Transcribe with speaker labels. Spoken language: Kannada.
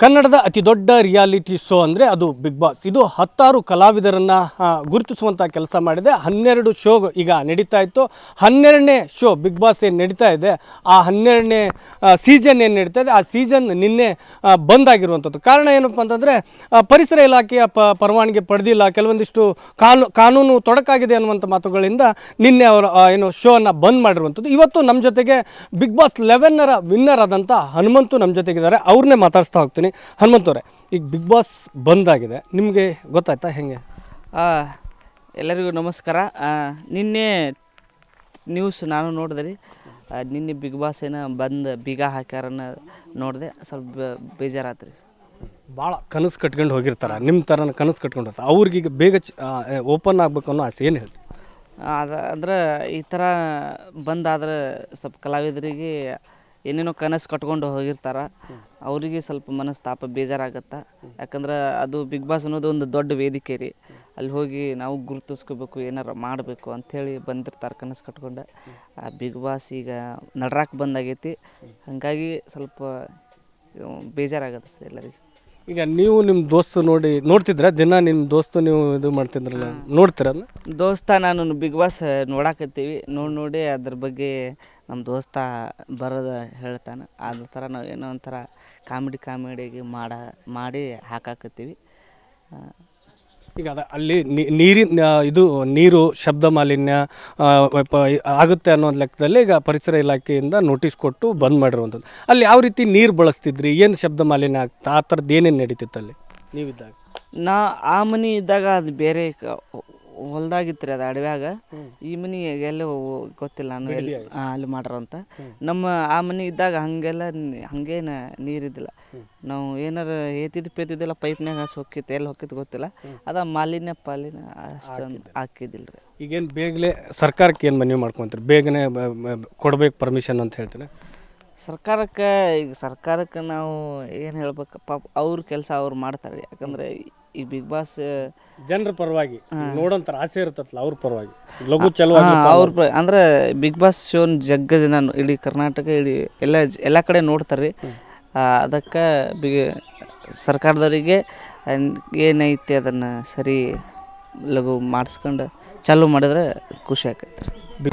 Speaker 1: ಕನ್ನಡದ ಅತಿ ದೊಡ್ಡ ರಿಯಾಲಿಟಿ ಶೋ ಅಂದರೆ ಅದು ಬಿಗ್ ಬಾಸ್. ಇದು ಹತ್ತಾರು ಕಲಾವಿದರನ್ನು ಗುರುತಿಸುವಂಥ ಕೆಲಸ ಮಾಡಿದೆ. ಹನ್ನೆರಡು ಶೋ ಈಗ ನಡೀತಾ ಇತ್ತು. ಹನ್ನೆರಡನೇ ಶೋ ಬಿಗ್ ಬಾಸ್ ಏನು ನಡೀತಾ ಇದೆ, ಆ ಹನ್ನೆರಡನೇ ಸೀಸನ್ ಏನು ನಡೀತಾ ಇದೆ, ಆ ಸೀಸನ್ ನಿನ್ನೆ ಬಂದಾಗಿರುವಂಥದ್ದು ಕಾರಣ ಏನಪ್ಪ ಅಂತಂದರೆ ಪರಿಸರ ಇಲಾಖೆಯ ಪ, ಪರವಾನಗಿ ಪಡೆದಿಲ್ಲ. ಕೆಲವೊಂದಿಷ್ಟು ಕಾನು ಕಾನೂನು ತೊಡಕಾಗಿದೆ ಅನ್ನುವಂಥ ಮಾತುಗಳಿಂದ ನಿನ್ನೆ ಅವರು ಏನು ಶೋನ ಬಂದ್ ಮಾಡಿರುವಂಥದ್ದು. ಇವತ್ತು ನಮ್ಮ ಜೊತೆಗೆ ಬಿಗ್ ಬಾಸ್ ಲೆವೆನ್ನರ ವಿನ್ನರ್ ಆದಂಥ ಹನುಮಂತು ನಮ್ಮ ಜೊತೆಗಿದ್ದಾರೆ. ಅವ್ರನ್ನೇ ಮಾತಾಡಿಸ್ತಾ ಹೋಗ್ತೀನಿ. ಹನುಮಂತವ್ರೆ ಈಗ ಬಿಗ್ ಬಾಸ್ ಬಂದಾಗಿದೆ ನಿಮಗೆ ಗೊತ್ತಾಯ್ತಾ ಹೆಂಗೆ?
Speaker 2: ಎಲ್ಲರಿಗೂ ನಮಸ್ಕಾರ. ನಿನ್ನೆ ನ್ಯೂಸ್ ನಾನು ನೋಡಿದೆ ರೀ. ನಿನ್ನೆ ಬಿಗ್ ಬಾಸ್ ಏನೋ ಬಂದು ಬೀಗ ಹಾಕ್ಯಾರನ್ನ ನೋಡಿದೆ. ಸ್ವಲ್ಪ ಬೇಜಾರಾತ್ರಿ ರೀ.
Speaker 1: ಭಾಳ ಕನಸು ಕಟ್ಕೊಂಡು ಹೋಗಿರ್ತಾರೆ ನಿಮ್ಮ ಥರನ ಕನಸು ಕಟ್ಕೊಂಡು ಹೋಗ್ತಾರೆ ಅವ್ರಿಗೀಗ ಬೇಗ ಓಪನ್ ಆಗಬೇಕು ಅನ್ನೋ ಆಸೆ ಏನು ಹೇಳ್ತೀವಿ
Speaker 2: ಅದು ಅಂದ್ರೆ ಈ ಥರ ಬಂದಾದ್ರೆ ಸ್ವಲ್ಪ ಕಲಾವಿದರಿಗೆ ಏನೇನೋ ಕನಸು ಕಟ್ಕೊಂಡು ಹೋಗಿರ್ತಾರ, ಅವರಿಗೆ ಸ್ವಲ್ಪ ಮನಸ್ತಾಪ ಬೇಜಾರಾಗತ್ತೆ? ಯಾಕಂದ್ರೆ ಅದು ಬಿಗ್ ಬಾಸ್ ಅನ್ನೋದು ಒಂದು ದೊಡ್ಡ ವೇದಿಕೆ ರೀ. ಅಲ್ಲಿ ಹೋಗಿ ನಾವು ಗುರುತಿಸ್ಕೋಬೇಕು, ಏನಾರ ಮಾಡಬೇಕು ಅಂಥೇಳಿ ಬಂದಿರ್ತಾರೆ ಕನಸು ಕಟ್ಕೊಂಡು. ಆ ಬಿಗ್ ಬಾಸ್ ಈಗ ನಡ್ರಾಕ್ ಬಂದಾಗೈತಿ. ಹಾಗಾಗಿ ಸ್ವಲ್ಪ ಬೇಜಾರಾಗತ್ತೆ ಸರ್ ಎಲ್ಲರಿಗೆ.
Speaker 1: ಈಗ ನೀವು ನಿಮ್ಮ ದೋಸ್ತು ನೋಡಿ ನೋಡ್ತಿದ್ರ? ದಿನ ನಿಮ್ಮ ದೋಸ್ತು ನೀವು ಇದು ಮಾಡ್ತಿದ್ರಲ್ಲ ನೋಡ್ತೀರ
Speaker 2: ದೋಸ್ತ ನಾನು ಬಿಗ್ ಬಾಸ್ ನೋಡಾಕತ್ತೀವಿ. ನೋಡಿ ನೋಡಿ ಅದ್ರ ಬಗ್ಗೆ ನಮ್ಮ ದೋಸ್ತ ಬರೋದ ಹೇಳ್ತಾನೆ. ಅದ್ರ ಥರ ನಾವು ಏನೋ ಒಂಥರ ಕಾಮಿಡಿ ಕಾಮಿಡಿಗೆ ಮಾಡ ಮಾಡಿ ಹಾಕಾಕತ್ತೀವಿ.
Speaker 1: ಈಗ ಅದ, ಅಲ್ಲಿ ನೀರಿನ ಇದು ನೀರು, ಶಬ್ದ ಮಾಲಿನ್ಯ ಆಗುತ್ತೆ ಅನ್ನೋ ಲೆಕ್ಕದಲ್ಲಿ ಈಗ ಪರಿಸರ ಇಲಾಖೆಯಿಂದ ನೋಟಿಸ್ ಕೊಟ್ಟು ಬಂದ್ ಮಾಡಿರುವಂಥದ್ದು. ಅಲ್ಲಿ ಯಾವ ರೀತಿ ನೀರು ಬಳಸ್ತಿದ್ರಿ? ಏನು ಶಬ್ದ ಮಾಲಿನ್ಯ ಆಗ್ತಾ, ಆ ಥರದ್ದು ಏನೇನು ನಡೀತಿತ್ತು ಅಲ್ಲಿ? ನೀವಿದ್ದಾಗ.
Speaker 2: ನಾ, ಆ ಮನೆ ಇದ್ದಾಗ ಅದು ಬೇರೆ ಹೊಲ್ದಾಗಿತ್ತು ರೀ ಅದು ಅಡವ್ಯಾಗ. ಈ ಮನೆ ಎಲ್ಲಿ ಗೊತ್ತಿಲ್ಲ ನಾನು ಎಲ್ಲಿ ಆ, ಅಲ್ಲಿ ಮಾಡ್ರಂತ. ನಮ್ಮ ಆ ಮನಿ ಇದ್ದಾಗ ಹಾಗೆಲ್ಲ ನಿ- ಹಂಗೇನ ನೀರಿದ್ದಿಲ್ಲ ನಾವು ಏನಾರ ಏತಿದ್ದು ಪೇತಿದ್ದಿಲ್ಲ ಪೈಪ್ನಾಗ ಹಸಿ ಹೊಕ್ಕಿತ್ತು ಎಲ್ಲಿ ಹೊಕ್ಕಿತ್ತು ಗೊತ್ತಿಲ್ಲ. ಅದ ಮಾಲಿನ್ಯ ಪಾಲಿನ ಅಷ್ಟೊಂದು ಹಾಕಿದ್ದಿಲ್ಲ ರೀ
Speaker 1: ಈಗೇನು ಬೇಗನೆ ಸರ್ಕಾರಕ್ಕೆ ಏನು ಮನವಿ ಮಾಡ್ಕೊಂತೀರಿ? ಬೇಗನೆ ಕೊಡ್ಬೇಕು ಪರ್ಮಿಷನ್ ಅಂತ ಹೇಳ್ತೀನಿ
Speaker 2: ಸರ್ಕಾರಕ್ಕೆ ಈಗ ಸರ್ಕಾರಕ್ಕೆ ನಾವು ಏನು ಹೇಳ್ಬೇಕಪ್ಪ ಅವ್ರ ಕೆಲಸ ಅವ್ರು ಮಾಡ್ತಾರೆ. ಯಾಕಂದ್ರೆ ಈ ಬಿಗ್ ಬಾಸ್
Speaker 1: ಜನರ ಪರವಾಗಿ ನೋಡೋಂಥರ ಆಸೆ ಇರ್ತತ್ಲ ಅವ್ರ ಪರವಾಗಿ. ಲಘು ಚಲೋ
Speaker 2: ಅವ್ರ ಪ್ರ ಅಂದ್ರೆ ಬಿಗ್ ಬಾಸ್ ಶೋನ್ ಜಗ್ಗ ಜನ ಇಡೀ ಕರ್ನಾಟಕ ಇಡೀ ಎಲ್ಲ ಎಲ್ಲ ಕಡೆ ನೋಡ್ತಾರೆ. ರೀ ಅದಕ್ಕೆ ಬಿಗ್ ಸರ್ಕಾರದವರಿಗೆ ಏನೈತಿ ಅದನ್ನು ಸರಿ ಲಘು ಮಾಡಿಸ್ಕೊಂಡು ಚಾಲೂ ಮಾಡಿದ್ರೆ ಖುಷಿ ಆಕೈತೆ ರೀ